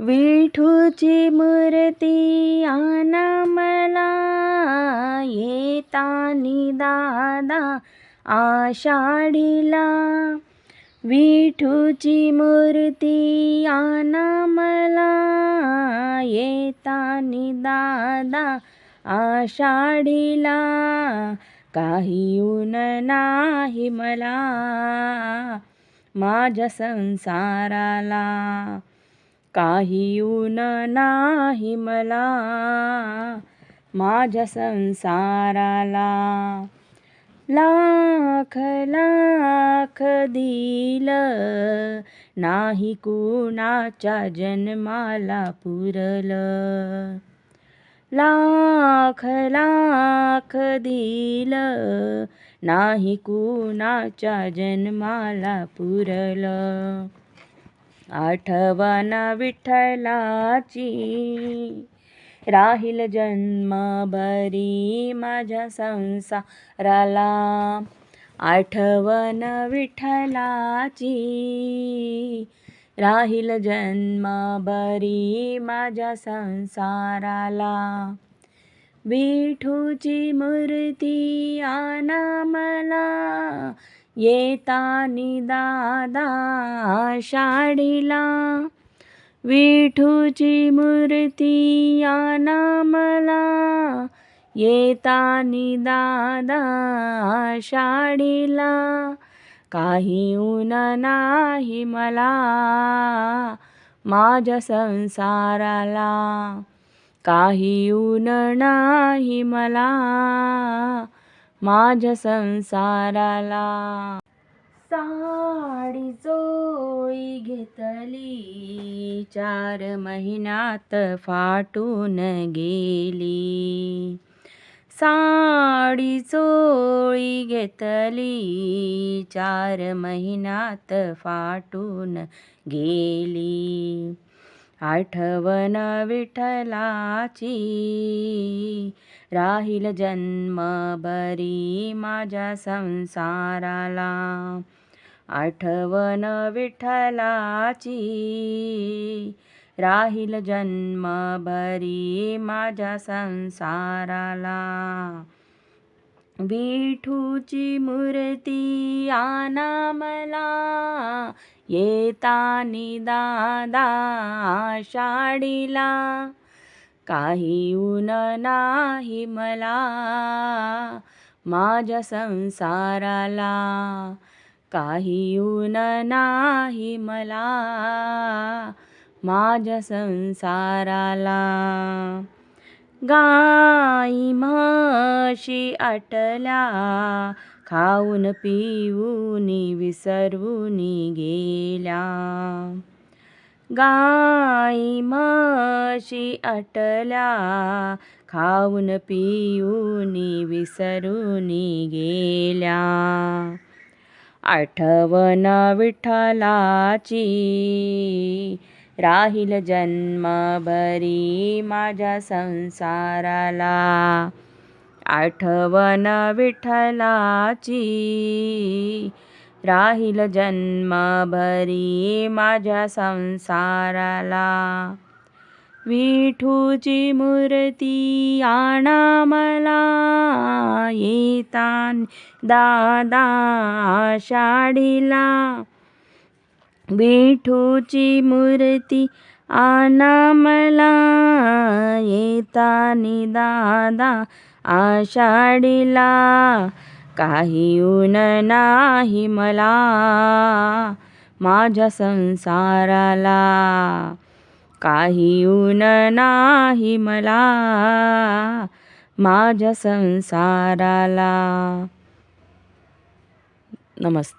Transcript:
विठूची मूर्ती आना मला येतानी दादा आषाढीला. विठूची मूर्ती आना मला येतानी दादा आषाढीला. काही ऊन नाही मला माझ्या संसाराला. काही ऊन नाही मला माझ्या संसाराला. लाख लाख दिल नाही कुणाच्या जन्माला पुरलं. लाख लाख दिल नाही कुणाच्या जन्माला पुरलं. आठवण विठ्ठलाची. राहील जन्मभरी माझ्या संसाराला. आठवण विठ्ठलाची. राहील जन्मभरी माझ्या संसाराला. विठूची मूर्ती आना मला. येतानी दादा आषाढीला विठूची मूर्ती आणा मला येतानी दादा आषाढीला काही ऊन नाही मला माझ्या संसाराला. काही ऊन नाही मला माझ्या संसाराला. साडी चोळी घेतली चार महिन्यात फाटून गेली. साडी चोळी घेतली चार महिन्यात फाटून गेली. आठवण विठ्ठलाची. राहील जन्मभरी माझ्या संसाराला. आठवण विठ्ठलाची. राहील जन्मभरी माझ्या संसाराला. विठूची मूर्ती आना मला येतानी दादा आषाढीला. काही ऊन नाही मला. माझ्या संसाराला. काही ऊन नाही मला. माझ्या संसाराला. गाई म्हशी आटला खाऊन पिऊन विसरून गेल्या गाई म्हशी आटला खाऊन पिऊन विसरून गेल्या आठवण विठ्ठलाची राहील जन्मभरी माझ्या संसाराला. आठवण विठ्ठलाची राहील जन्मभरी माझ्या संसाराला. विठूची मूर्ती आणा मला येतान दादा आषाढीला विठूची मूर्ती आना मला येतानी दादा आषाढीला. काही ऊन नाही मला माझ्या संसाराला. काही ऊन नाही मला माझ्या संसाराला. नमस्ते.